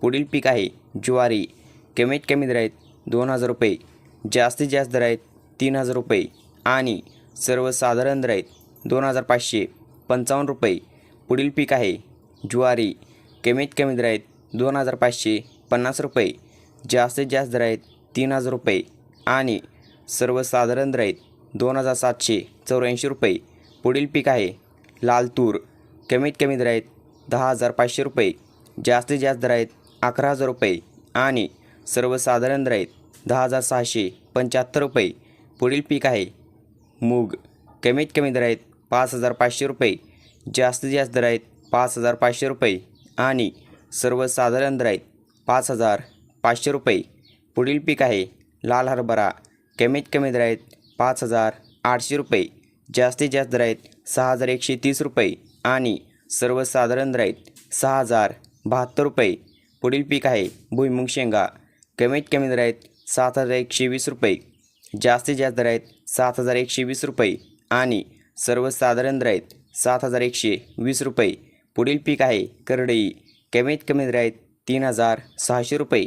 पुढील पीक आहे ज्वारी. कमीत कमी दर आहेत दोन हजार रुपये. जास्तीत जास्त दर आहेत तीन हजार रुपये. आणि सर्वसाधारण दर आहेत दोन हजार पाचशे पंचावन्न रुपये. पुढील पीक आहे ज्वारी. कमीत कमी दर आहेत दोन हजार पाचशे पन्नास रुपये. जास्तीत जास्त दर आहेत तीन हजार रुपये. आणि सर्वसाधारण दर आहेत दोन हजार सातशे चौऱ्याऐंशी रुपये. पुढील पीक आहे लाल तूर. कमीत कमी दर आहेत दहा हजार पाचशे रुपये. जास्तीत जास्त दर आहेत अकरा हजार रुपये आणि सर्वसाधारण दर आहेत दहा हजार सहाशे पंच्याहत्तर रुपये. पुढील पीक आहे मूग. कमीत कमी दर आहेत पाच हजार पाचशे रुपये. जास्तीत जास्त दर आहेत पाच हजार पाचशे रुपये आणि सर्वसाधारण दर आहेत पाच हजार पाचशे रुपये. पुढील पीक आहे लाल हरभरा. कमीत कमी दर आहेत पाच हजार आठशे रुपये. जास्तीत जास्त दर आहेत सहा हजार एकशे तीस रुपये आणि सर्वसाधारण दर आहेत सहा हजार बहात्तर रुपये. पुढील पीक आहे. भुईमुग शेंगा. कमीत कमी दर आहेत सात हजार एकशे वीस रुपये. जास्तीत जास्त दर आहेत सात हजार एकशे वीस रुपये. आणि सर्वसाधारण दर आहेत सात हजार एकशे वीस रुपये. पुढील पीक आहे करडई. कमीत कमी दर आहेत तीन हजार सहाशे रुपये.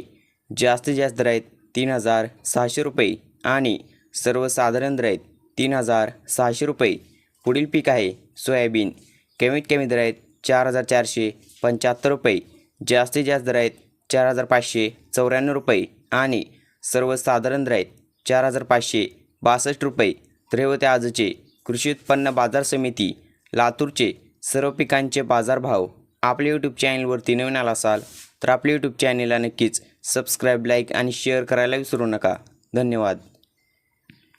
जास्तीत जास्त दर आहेत तीन हजार सहाशे रुपये. आणि सर्वसाधारण दर आहेत तीन हजार सहाशे रुपये. पुढील पीक आहे सोयाबीन. कमीत कमी दर आहेत चार हजार चारशे पंच्याहत्तर रुपये. जास्तीत जास्त दर आहेत चार हजार पाचशे चौऱ्याण्णव रुपये आणि सर्वसाधारण दर आहेत चार हजार पाचशे बासष्ट रुपये. तर हे होते आजचे कृषी उत्पन्न बाजार समिती लातूरचे सर्व पिकांचे बाजारभाव आपल्या यूट्यूब चॅनलवरती नवीन आला असाल तर आपल्या यूट्यूब चॅनलला नक्कीच सबस्क्राईब लाईक आणि शेअर करायला विसरू नका. धन्यवाद.